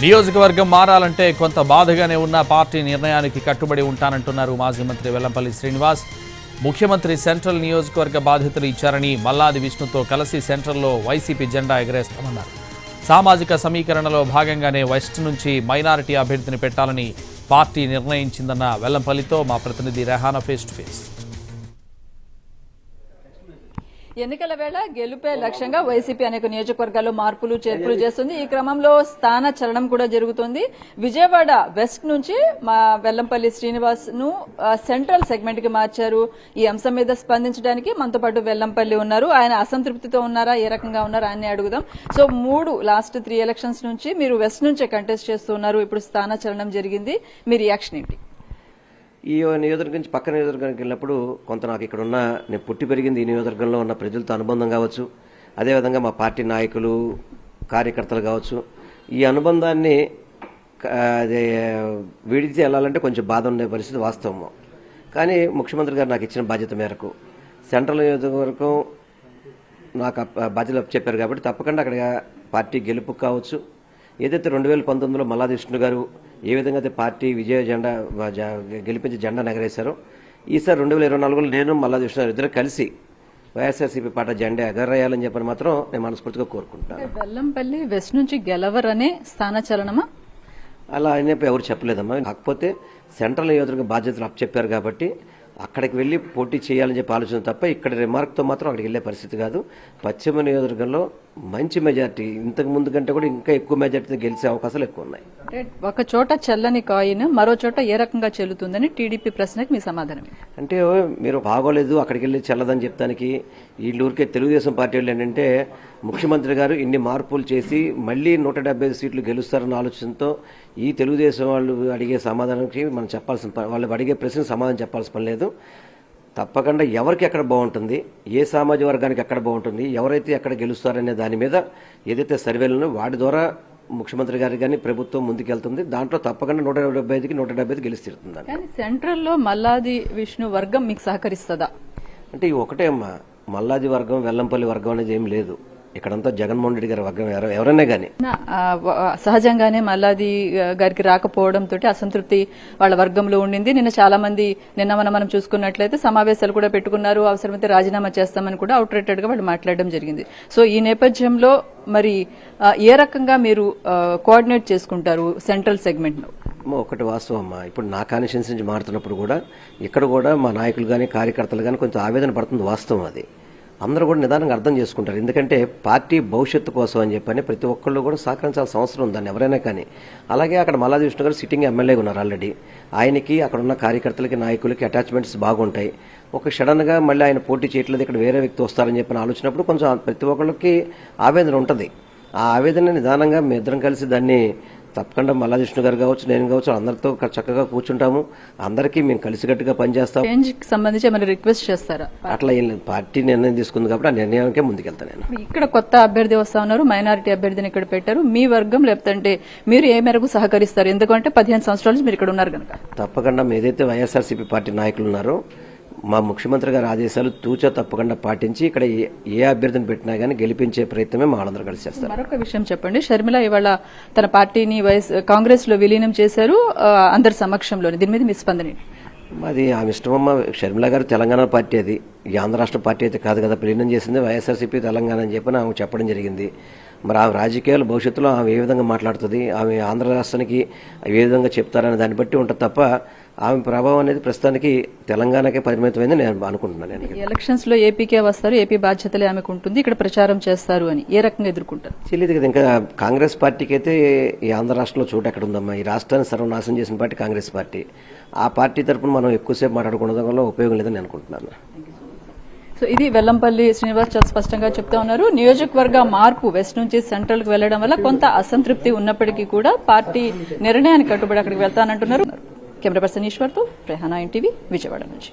నియోజకవర్గం మారాలంటే కొంత బాధగానే ఉన్న పార్టీ నిర్ణయానికి కట్టుబడి ఉంటానంటున్నారు మాజీ మంత్రి వెల్లంపల్లి శ్రీనివాస్. ముఖ్యమంత్రి సెంట్రల్ నియోజకవర్గ బాధ్యతలు ఇచ్చారని మల్లాది విష్ణుతో కలిసి సెంట్రల్లో వైసీపీ జెండా ఎగరేస్తామన్నారు. సామాజిక సమీకరణలో భాగంగానే వెస్ట్ నుంచి మైనారిటీ అభ్యర్థిని పెట్టాలని పార్టీ నిర్ణయించిందన్న వెల్లంపల్లితో మా ప్రతినిధి రెహానా ఫేస్ టు ఫేస్. ఎన్నికల వేళ గెలుపే లక్ష్యంగా వైసీపీ అనేక నియోజకవర్గాల్లో మార్పులు చేర్పులు చేస్తుంది. ఈ క్రమంలో స్థాన చలనం కూడా జరుగుతుంది. విజయవాడ వెస్ట్ నుంచి మా వెల్లంపల్లి శ్రీనివాస్ను సెంట్రల్ సెగ్మెంట్కి మార్చారు. ఈ అంశం మీద స్పందించడానికి మనతో పాటు వెల్లంపల్లి ఉన్నారు. ఆయన అసంతృప్తితో ఉన్నారా? ఏ రకంగా ఉన్నారా? అని అడుగుదాం. సో మూడు లాస్ట్ త్రీ ఎలక్షన్స్ నుంచి మీరు వెస్ట్ నుంచే కంటెస్ట్ చేస్తున్నారు. ఇప్పుడు స్థాన చలనం జరిగింది. మీ రియాక్షన్ ఏంటి? ఈ నియోజకవర్గం నుంచి పక్క నియోజకవర్గానికి వెళ్ళినప్పుడు కొంత నాకు ఇక్కడ ఉన్న నేను పుట్టి పెరిగింది ఈ నియోజకవర్గంలో ఉన్న ప్రజలతో అనుబంధం కావచ్చు. అదేవిధంగా మా పార్టీ నాయకులు కార్యకర్తలు కావచ్చు. ఈ అనుబంధాన్ని అదే విడిచి వెళ్ళాలంటే కొంచెం బాధ ఉండే పరిస్థితి వాస్తవం కానీ ముఖ్యమంత్రి గారు నాకు ఇచ్చిన బాధ్యత మేరకు సెంట్రల్ నియోజకవర్గం నాకు బాధ్యత చెప్పారు కాబట్టి తప్పకుండా అక్కడ పార్టీ గెలుపు కావచ్చు. ఏదైతే రెండు వేల పంతొమ్మిదిలో మల్లాది విష్ణు గారు ఏ విధంగా అయితే పార్టీ విజయ జెండా గెలిపించి జెండా ఎగరేశారో ఈసారి రెండు వేల ఇరవై నాలుగులో నేను మల్లాది విష్ణు గారు ఇద్దరు కలిసి వైఎస్ఆర్సీపీ పార్టీ జెండా ఎగరేయాలని చెప్పని మాత్రం నేను మనస్ఫూర్తిగా కోరుకుంటాను. వెల్లంపల్లి వెస్ట్ నుంచి గెలవరనే స్థాన చలనమా? అలా అయినప్పుడు ఎవరు చెప్పలేదమ్మా. కాకపోతే సెంట్రల్ నియోజకవర్గ బాధ్యతలు అప్పచెప్పారు కాబట్టి అక్కడికి వెళ్ళి పోటీ చేయాలని చెప్పి ఆలోచన తప్ప ఇక్కడ రిమార్క్తో మాత్రం అక్కడికి వెళ్ళే పరిస్థితి కాదు పశ్చిమ నియోజకవర్గంలో మంచి మెజార్టీ ఇంతకు ముందు కంటే కూడా ఇంకా ఎక్కువ మెజార్టీతో గెలిచే అవకాశాలు ఎక్కువ ఉన్నాయి ఒక చోట చెల్లని కాయిన్ మరో చోట ఏ రకంగా చెల్లుతుందని టీడీపీ ప్రశ్నకి మీ సమాధానం? అంటే మీరు బాగోలేదు అక్కడికి వెళ్ళి చెల్లదని చెప్తానికి వీళ్ళు ఊరికే తెలుగుదేశం పార్టీ వాళ్ళు ఏంటంటే ముఖ్యమంత్రి గారు ఇన్ని మార్పులు చేసి మళ్ళీ నూట డెబ్బై సీట్లు గెలుస్తారన్న ఆలోచనతో ఈ తెలుగుదేశం వాళ్ళు అడిగే సమాధానానికి మనం చెప్పాల్సిన పని వాళ్ళు అడిగే ప్రశ్నకు సమాధానం చెప్పాల్సిన పని లేదు. తప్పకుండా ఎవరికి ఎక్కడ బాగుంటుంది ఏ సామాజిక వర్గానికి ఎక్కడ బాగుంటుంది ఎవరైతే ఎక్కడ గెలుస్తారనే దాని మీద ఏదైతే సర్వేలను వాటి ద్వారా ముఖ్యమంత్రి గారికి కానీ ప్రభుత్వం ముందుకెళ్తుంది. దాంట్లో తప్పకుండా నూట డెబ్బై ఐదుకి నూట డెబ్బై ఐదు గెలిచి తీరుతుందండి కానీ సెంట్రల్లో మల్లాది విష్ణు వర్గం మీకు సహకరిస్తుందా? అంటే ఒకటే అమ్మా మల్లాది వర్గం వెల్లంపల్లి వర్గం అనేది ఏం లేదు. ఇక్కడంతా జగన్మోహన్ రెడ్డి గారి వర్గం ఎవర- ఎవరైనా కానీ సహజంగానే మల్లాది గారికి రాకపోవడంతో అసంతృప్తి వాళ్ళ వర్గంలో ఉండింది. నిన్న చాలా మంది నిన్న మనం మనం చూసుకున్నట్లయితే సమావేశాలు కూడా పెట్టుకున్నారు. అవసరమైతే రాజీనామా చేస్తామని కూడా అవుట్ రేటెడ్గా వాళ్ళు మాట్లాడడం జరిగింది. సో ఈ నేపథ్యంలో మరి ఏ రకంగా మీరు కోఆర్డినేట్ చేసుకుంటారు సెంట్రల్ సెగ్మెంట్ ఒకటి వాస్తవం అమ్మా. ఇప్పుడు నా కాన్స్టిట్యూన్సీ నుంచి మారుతున్నప్పుడు కూడా ఇక్కడ కూడా మా నాయకులు కానీ కార్యకర్తలు కానీ కొంచెం ఆవేదన పడుతుంది వాస్తవం అది. అందరూ కూడా నిదానంగా అర్థం చేసుకుంటారు. ఎందుకంటే పార్టీ భవిష్యత్తు కోసం అని చెప్పని ప్రతి ఒక్కళ్ళు కూడా సహకరించాల్సిన అవసరం ఉంది దాన్ని ఎవరైనా కానీ. అలాగే అక్కడ మల్లాది విష్ణు గారు సిట్టింగ్ ఎమ్మెల్యే ఉన్నారు ఆల్రెడీ ఆయనకి అక్కడ ఉన్న కార్యకర్తలకి నాయకులకి అటాచ్మెంట్స్ బాగుంటాయి. ఒక సడన్గా మళ్ళీ ఆయన పోటీ చేయట్లేదు ఇక్కడ వేరే వ్యక్తి వస్తారని చెప్పిన ఆలోచనప్పుడు కొంచెం ప్రతి ఒక్కళ్ళకి ఆవేదన ఉంటుంది. ఆ ఆవేదన నిదానంగా మీ ఇద్దరం కలిసి దాన్ని తప్పకుండా మల్లా విష్ణు గారు కావచ్చు నేను కావచ్చు అందరితో చక్కగా కూర్చుంటాము. అందరికీ మేము కలిసికట్టుగా పనిచేస్తాం. సంబంధించి ఏమైనా రిక్వెస్ట్ చేస్తారా? అట్లా పార్టీ నిర్ణయం తీసుకుంది కాబట్టి ఆ నిర్ణయానికే ముందుకెళ్తాను నేను. ఇక్కడ కొత్త అభ్యర్థి వస్తా ఉన్నారు మైనారిటీ అభ్యర్థిని ఇక్కడ పెట్టారు. మీ వర్గం లేకపోతే మీరు ఏ మేరకు సహకరిస్తారు? ఎందుకంటే పదిహేను సంవత్సరాల మీరు ఇక్కడ ఉన్నారు కనుక. తప్పకుండా మీ ఏదైతే వైఎస్ఆర్సీపీ పార్టీ నాయకులు ఉన్నారో. మా ముఖ్యమంత్రి గారి ఆదేశాలు తూచా తప్పకుండా పాటించి ఇక్కడ ఏ- అభ్యర్థిని పెట్టినా కానీ గెలిపించే ప్రయత్నమే మా వాళ్ళందరూ కలిసి చేస్తారు. మరొక విషయం చెప్పండి. షర్మిల ఇవాళ తన పార్టీని వైఎస్ కాంగ్రెస్లో విలీనం చేశారు అందరి సమక్షంలోనే. దీని మీద మీ స్పందన? అది ఆమె ఇష్టమమ్మ. షర్మిల గారు తెలంగాణ పార్టీ అది. ఈ ఆంధ్ర రాష్ట్ర పార్టీ అయితే కాదు కదా. విలీనం చేసింది వైఎస్ఆర్సీపీ తెలంగాణ అని చెప్పి ఆమె చెప్పడం జరిగింది. మరి ఆమె రాజకీయాలు భవిష్యత్తులో ఆమె ఏ విధంగా మాట్లాడుతుంది ఆమె ఆంధ్ర రాష్ట్రానికి ఏ విధంగా చెప్తారనే దాన్ని బట్టి ఉంటుంది తప్ప ఆమె ప్రభావం అనేది ప్రస్తుతానికి తెలంగాణకే పరిమితమైంది నేను అనుకుంటున్నాను నేను. ఎలక్షన్స్లో ఏపీకే వస్తారు ఏపీ బాధ్యతలే ఆమెకు ఉంటుంది ఇక్కడ ప్రచారం చేస్తారు అని ఏ రకంగా ఎదుర్కొంటారు? తెలియదు కదా ఇంకా కాంగ్రెస్ పార్టీకి అయితే ఈ ఆంధ్ర రాష్ట్రంలో చోటు ఎక్కడ ఉందమ్మా? ఈ రాష్ట్రాన్ని సర్వనాశనం చేసిన పార్టీ కాంగ్రెస్ పార్టీ. ఆ పార్టీ తరపున మనం ఎక్కువసేపు మాట్లాడుకోవడం వల్ల ఉపయోగం లేదని నేను అనుకుంటున్నాను. సో ఇది వెల్లంపల్లి శ్రీనివాస్ చాలా స్పష్టంగా చెప్తా ఉన్నారు. నియోజకవర్గ మార్పు వెస్ట్ నుంచి సెంట్రల్కు వెళ్ళడం వల్ల కొంత అసంతృప్తి ఉన్నప్పటికీ కూడా పార్టీ నిర్ణయానికి కట్టుబడి అక్కడికి వెళ్తానంటున్నారు. కెమెరా పర్సన్ ఈశ్వర్తో రెహానా ఎన్టీవీ విజయవాడ నుంచి.